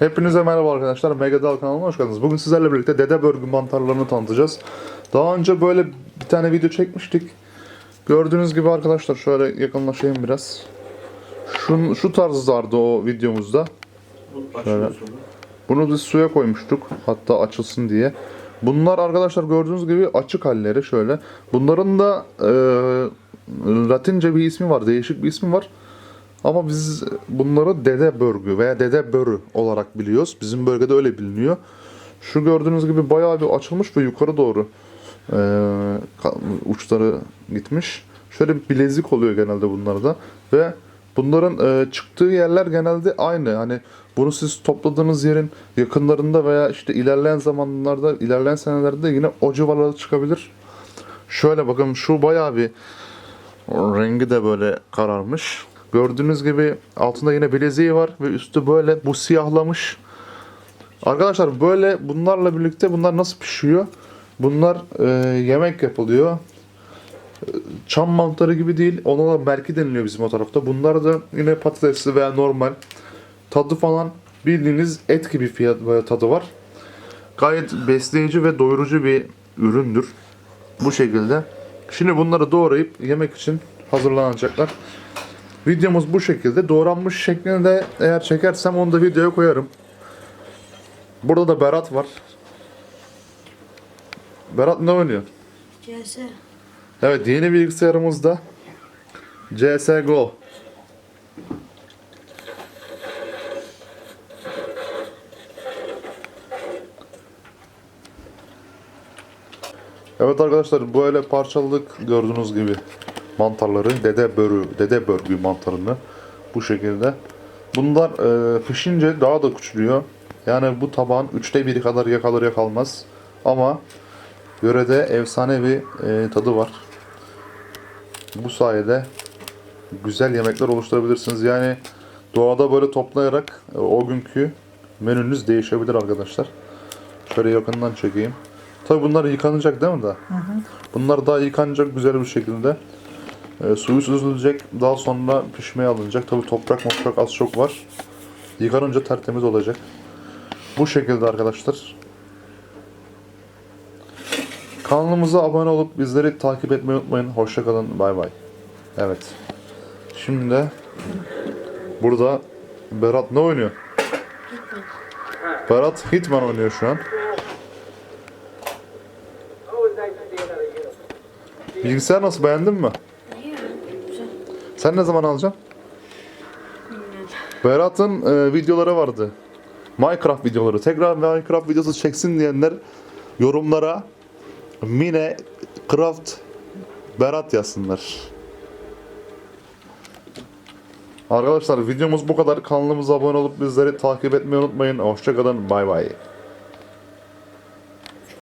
Hepinize merhaba arkadaşlar. Megadal kanalına hoş geldiniz. Bugün sizlerle birlikte dede börgü mantarlarını tanıtacağız. Daha önce böyle bir tane video çekmiştik. Gördüğünüz gibi arkadaşlar şöyle yakınlaşayım biraz. Şu, şu tarzlardı o videomuzda. Şöyle. Bunu biz suya koymuştuk. Hatta açılsın diye. Bunlar arkadaşlar gördüğünüz gibi açık halleri şöyle. Bunların da e, Latince bir ismi var. Değişik bir ismi var. Ama biz bunları dede börgü veya dede börü olarak biliyoruz. Bizim bölgede öyle biliniyor. Şu gördüğünüz gibi bayağı bir açılmış ve yukarı doğru e, uçları gitmiş. Şöyle bir bilezik oluyor genelde bunlarda ve bunların e, çıktığı yerler genelde aynı. Hani bunu siz topladığınız yerin yakınlarında veya işte ilerleyen zamanlarda, ilerleyen senelerde yine o civarlarda çıkabilir. Şöyle bakın şu bayağı bir rengi de böyle kararmış. Gördüğünüz gibi altında yine bileziği var ve üstü böyle bu siyahlamış. Arkadaşlar böyle bunlarla birlikte bunlar nasıl pişiyor? Bunlar e, yemek yapılıyor. Çam mantarı gibi değil. Ona da belki deniliyor bizim o tarafta. Bunlar da yine patatesli veya normal. Tadı falan bildiğiniz et gibi fiyat tadı var. Gayet besleyici ve doyurucu bir üründür. Bu şekilde. Şimdi bunları doğrayıp yemek için hazırlanacaklar. Videomuz bu şekilde. Doğranmış şeklini de eğer çekersem onu da videoya koyarım. Burada da Berat var. Berat ne oynuyor? CS. Evet yeni bilgisayarımızda CSGO. Evet arkadaşlar böyle parçaladık gördüğünüz gibi mantarları dede börü dede börgü mantarını bu şekilde. Bunlar e, pişince daha da küçülüyor. Yani bu tabağın üçte biri kadar yakalır yakalmaz. Ama yörede efsane bir e, tadı var. Bu sayede güzel yemekler oluşturabilirsiniz. Yani doğada böyle toplayarak e, o günkü menünüz değişebilir arkadaşlar. Şöyle yakından çekeyim. Tabi bunlar yıkanacak değil mi da? Bunlar daha yıkanacak güzel bir şekilde. E, suyu süzülecek. Daha sonra pişmeye alınacak. Tabi toprak toprak az çok var. Yıkanınca tertemiz olacak. Bu şekilde arkadaşlar. Kanalımıza abone olup bizleri takip etmeyi unutmayın. Hoşçakalın. Bay bay. Evet. Şimdi de burada Berat ne oynuyor? Berat Hitman oynuyor şu an. Bilgisayar nasıl beğendin mi? Sen ne zaman alacaksın? Bilmiyorum. Berat'ın e, videoları vardı. Minecraft videoları. Tekrar Minecraft videosu çeksin diyenler yorumlara Mine Craft Berat yazsınlar. Arkadaşlar videomuz bu kadar. Kanalımıza abone olup bizleri takip etmeyi unutmayın. Hoşçakalın. Bay bay.